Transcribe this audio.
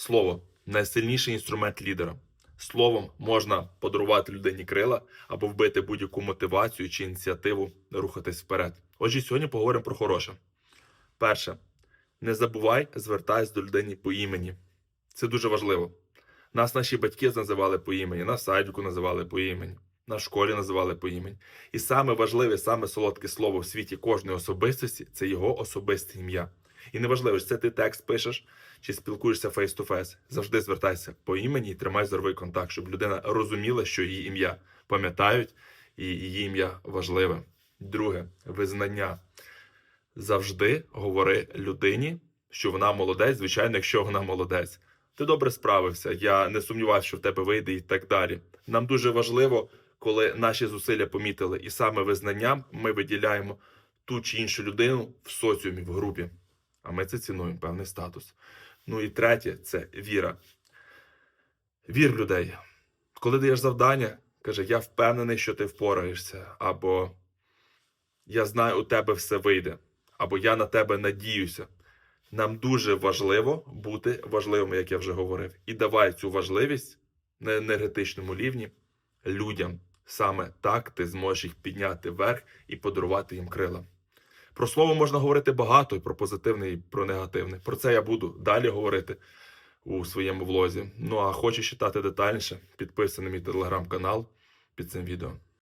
Слово найсильніший інструмент лідера. Словом можна подарувати людині крила або вбити будь-яку мотивацію чи ініціативу рухатись вперед. Отже, сьогодні поговоримо про хороше. Перше, не забувай звертатись до людини по імені. Це дуже важливо. Нас наші батьки називали по імені, на садіку називали по імені, на школі називали по імені. І саме важливе, саме солодке слово в світі кожної особистості це його особисте ім'я. І неважливо, чи це ти текст пишеш, чи спілкуєшся фейс ту фейс. Завжди звертайся по імені і тримай зоровий контакт, щоб людина розуміла, що її ім'я пам'ятають, і її ім'я важливе. Друге, визнання. Завжди говори людині, що вона молодець, звичайно, якщо вона молодець. Ти добре справився, я не сумніваюся, що в тебе вийде і так далі. Нам дуже важливо, коли наші зусилля помітили, і саме визнанням ми виділяємо ту чи іншу людину в соціумі, в групі. А ми це цінуємо, певний статус. Ну і третє це віра. Вір в людей. Коли даєш завдання, каже, я впевнений, що ти впораєшся, або я знаю, у тебе все вийде, або я на тебе надіюся. Нам дуже важливо бути важливими, як я вже говорив, і давай цю важливість на енергетичному рівні людям. Саме так ти зможеш їх підняти вверх і подарувати їм крила. Про слово можна говорити багато, і про позитивне, і про негативне. Про це я буду далі говорити у своєму влозі. Ну а хочеш читати детальніше, підписуй на мій телеграм-канал під цим відео.